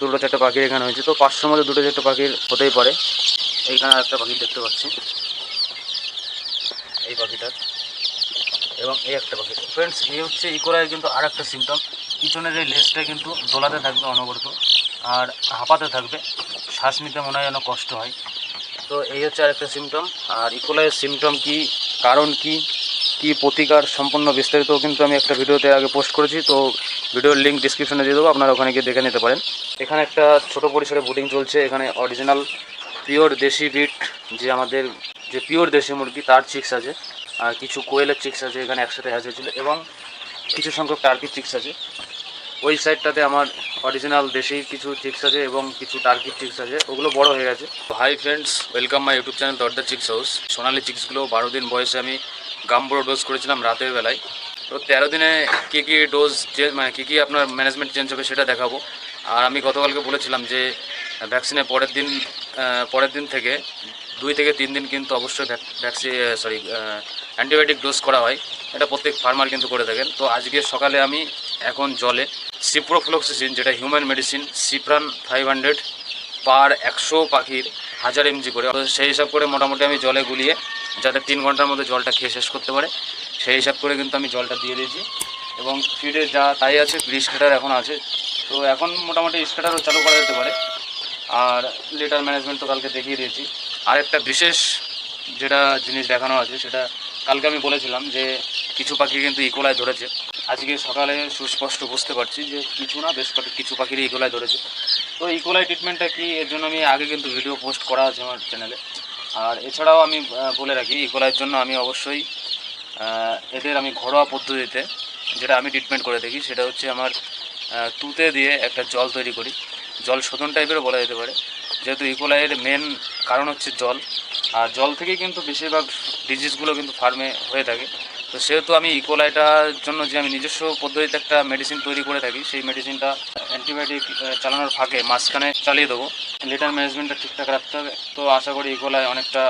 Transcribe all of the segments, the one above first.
দুটো চারটে পাখির এখানে হয়েছে। তো পাঁচশোর মধ্যে দুটো চারটে পাখির হতেই পারে। এইখানে একটা পাখি দেখতে পাচ্ছি। এই পাখিটার। এবং এই একটা পাখি ফ্রেন্ডস এই হচ্ছে ইকোরায়ের কিন্তু আর একটা সিমটম পিছনের এই লেজটা কিন্তু দোলাতে থাকবে অনবরত। আর হাঁপাতে থাকবে। শ্বাস নিতে মনে হয় যেন কষ্ট হয়। তো এই হচ্ছে আরেকটা সিমটম আর ইকোলাইয়ের সিমটম কি? কারণ কি? কি প্রতিকার সম্পূর্ণ বিস্তারিত কিন্তু আমি একটা ভিডিওতে আগে পোস্ট করেছি, তো ভিডিওর লিঙ্ক ডিসক্রিপশনে দিয়ে দেবো, আপনারা ওখানে গিয়ে দেখে নিতে পারেন। এখানে একটা ছোট পরিসরে বোটিং চলছে, এখানে অরিজিনাল পিওর দেশি বিট যে আমাদের যে পিওর দেশি মুরগি, তার চিক্স আছে, আর কিছু কোয়েলের চিক্স আছে এখানে একসাথে হ্যাচ হয়েছিল, এবং কিছু সংখ্যক টার্কির চিক্স আছে। ওই সাইডটাতে আমার অরিজিনাল দেশি কিছু চিক্স আছে, এবং কিছু টার্কির চিক্স আছে, ওগুলো বড় হয়ে গেছে। Hi friends welcome my YouTube channel দরদা chicks house Sonali চিক্সগুলো বারো দিন বয়সে আমি গাম্বুড়ো ডোজ করেছিলাম রাতের বেলায়। তো তেরো দিনে কী কী ডোজ মানে কী কী আপনার ম্যানেজমেন্ট চেঞ্জ হবে সেটা দেখাবো। আর আমি গতকালকে বলেছিলাম যে ভ্যাকসিনের পরের দিন পরের দিন থেকে দুই থেকে তিন দিন কিন্তু অবশ্যই ভ্যাকসিন সরি অ্যান্টিবায়োটিক ডোজ করা হয়। এটা প্রত্যেক ফার্মার কিন্তু করে থাকেন। তো আজকে সকালে আমি এখন জলে সিপ্রোফ্লোক্সিসিন যেটা human medicine Cipran five hundred per একশো পাখির হাজার এমজি করে। সেই হিসাব করে মোটামুটি আমি জলে গুলিয়ে যাতে তিন ঘণ্টার মধ্যে জলটা খেয়ে শেষ করতে পারে, সেই হিসাব করে কিন্তু আমি জলটা দিয়ে দিয়েছি। এবং ফিডে যা তাই আছে স্কেটার এখন আছে। তো এখন মোটামুটি স্কেটারও চালু করা যেতে পারে। আর লিটার ম্যানেজমেন্ট তো কালকে দেখিয়ে দিয়েছি। আর একটা বিশেষ যেটা জিনিস দেখানো আছে, সেটা কালকে আমি বলেছিলাম যে কিছু পাখি কিন্তু ইকোলায় ধরেছে। আজকে সকালে সুস্পষ্ট বুঝতে পারছি যে কিছু না, বেশ কয়েক কিছু পাখিরই ইকোলায় ধরেছে। তো ইকোলাই ট্রিটমেন্টটা কি, এর জন্য আমি আগে কিন্তু ভিডিও পোস্ট করা আছে আমার চ্যানেলে আর এছাড়াও আমি বলে রাখি ইকোলাইয়ের জন্য আমি অবশ্যই এদের আমি ঘরোয়া পদ্ধতিতে যেটা আমি ট্রিটমেন্ট করে দেখি, সেটা হচ্ছে আমার তুতে দিয়ে একটা জল তৈরি করি। জল শোধন টাইপেরও বলা যেতে পারে। যেহেতু ইকোলাইয়ের মেন কারণ হচ্ছে জল, আর জল থেকেই কিন্তু বেশিরভাগ ডিজিজগুলো কিন্তু ফার্মে হয়ে থাকে। তো সেহেতু আমি ইকোলাইটার জন্য যে আমি নিজস্ব পদ্ধতিতে একটা মেডিসিন তৈরি করে থাকি, সেই মেডিসিনটা অ্যান্টিবায়োটিক চালানোর ফাঁকে মাঝখানে চালিয়ে দেবো। লিটার ম্যানেজমেন্টটা ঠিকঠাক রাখতে হবে। তো আশা করি ইকোলাই অনেকটা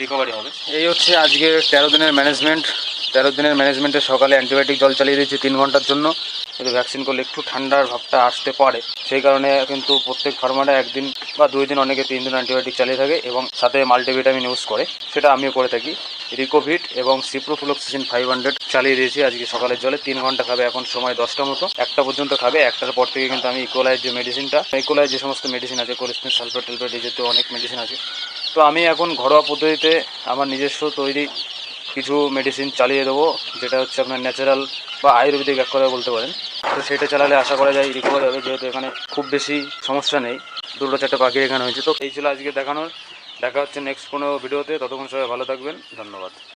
রিকভারি হবে। এই হচ্ছে আজকে তেরো দিনের ম্যানেজমেন্ট তেরো দিনের ম্যানেজমেন্টে সকালে অ্যান্টিবায়োটিক জল চালিয়ে দিয়েছি তিন ঘণ্টার জন্য। কিন্তু ভ্যাকসিন করলে একটু ঠান্ডার ভাবটা আসতে পারে। সেই কারণে কিন্তু প্রত্যেক ফার্মারে একদিন বা দুই দিন অনেকে তিন দিন অ্যান্টিবায়োটিক চালিয়ে থাকে এবং সাথে মাল্টিভিটামিন ইউজ করে। সেটা আমিও করে থাকি। রিকোভিট এবং সিপ্রোফ্লোক্সিসিন ফাইভ হান্ড্রেড চালিয়ে দিয়েছি। আজকে সকালের জলে তিন ঘণ্টা খাবে এখন সময় দশটা মতো। একটা পর্যন্ত খাবে, একটার পর থেকে কিন্তু আমি ইকোলাইয়ের যে মেডিসিনটা ইকোলাইয়ের যে সমস্ত মেডিসিন আছে কোলেস্টিন সালফেট টালফেট এই জাতীয় অনেক মেডিসিন আছে। তো আমি এখন ঘরোয়া পদ্ধতিতে আমার নিজস্ব তৈরি কিছু মেডিসিন চালিয়ে দেবো, যেটা হচ্ছে আপনার ন্যাচারাল বা আয়ুর্বেদিক এক কথা বলতে পারেন। তো সেটা চালালে আশা করা যায় রিকভারি হবে, যেহেতু এখানে খুব বেশি সমস্যা নেই। দুটো চারটে পাখি এখানে হয়েছে। তো এই ছিল আজকে দেখানোর। দেখা হচ্ছে নেক্সট কোনো ভিডিওতে ততক্ষণ সবাই ভালো থাকবেন ধন্যবাদ।